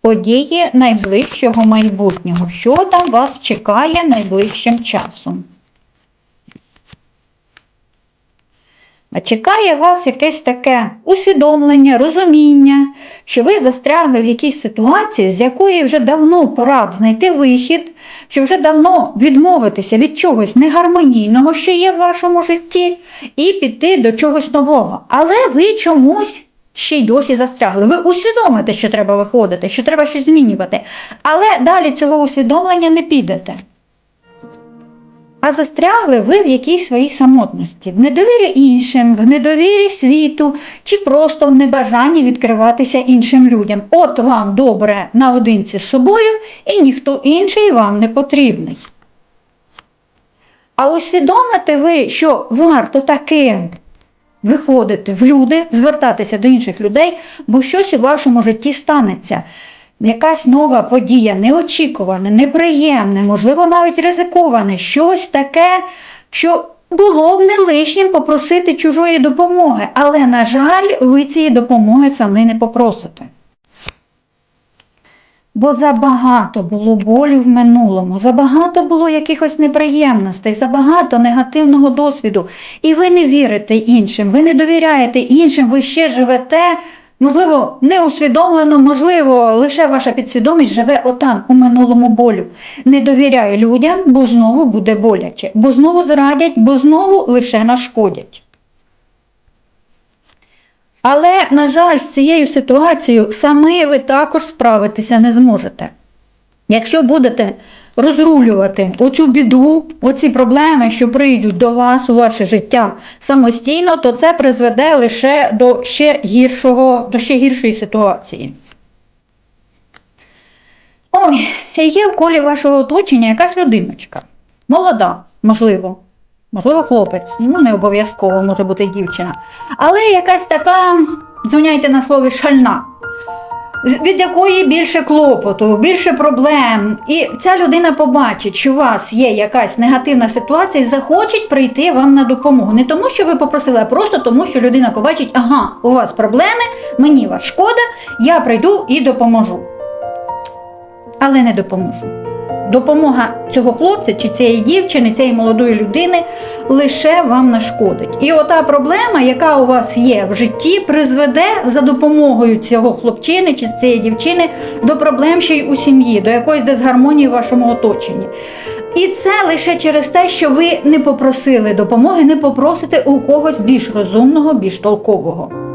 події найближчого майбутнього. Що там вас чекає найближчим часом? А чекає вас якесь таке усвідомлення, розуміння, що ви застрягли в якійсь ситуації, з якої вже давно пора б знайти вихід, що вже давно відмовитися від чогось негармонійного, що є в вашому житті, і піти до чогось нового. Але ви чомусь ще й досі застрягли. Ви усвідомите, що треба виходити, що треба щось змінювати. Але далі цього усвідомлення не підете. А застрягли ви в якійсь своїй самотності, в недовірі іншим, в недовірі світу, чи просто в небажанні відкриватися іншим людям. От вам добре наодинці з собою, і ніхто інший вам не потрібний. А усвідомите ви, що варто таки виходити в люди, звертатися до інших людей, бо щось у вашому житті станеться. Якась нова подія, неочікуване, неприємне, можливо, навіть ризиковане, щось таке, що було б не лишнім попросити чужої допомоги, але, на жаль, ви цієї допомоги самі не попросите. Бо забагато було болю в минулому, забагато було якихось неприємностей, забагато негативного досвіду. І ви не вірите іншим, ви не довіряєте іншим, ви ще живете, можливо, неусвідомлено, можливо, лише ваша підсвідомість живе отам, у минулому болю. Не довіряє людям, бо знову буде боляче, бо знову зрадять, бо знову лише нашкодять. Але, на жаль, з цією ситуацією самі ви також справитися не зможете. Якщо будете розрулювати оцю біду, оці проблеми, що прийдуть до вас у ваше життя самостійно, то це призведе лише до ще гіршого, до ще гіршої ситуації. Ой, є в колі вашого оточення якась людиночка. Молода, можливо. Можливо, хлопець, ну не обов'язково може бути дівчина. Але якась така, звиняйте на слові, шальна, від якої більше клопоту, більше проблем. І ця людина побачить, що у вас є якась негативна ситуація і захоче прийти вам на допомогу. Не тому, що ви попросили, а просто тому, що людина побачить, ага, у вас проблеми, мені вас шкода, я прийду і допоможу. Але не допоможу. Допомога цього хлопця чи цієї дівчини, цієї молодої людини лише вам нашкодить. І ота проблема, яка у вас є в житті, призведе за допомогою цього хлопчини чи цієї дівчини до проблем ще й у сім'ї, до якоїсь дисгармонії в вашому оточенні. І це лише через те, що ви не попросили допомоги, не попросите у когось більш розумного, більш толкового.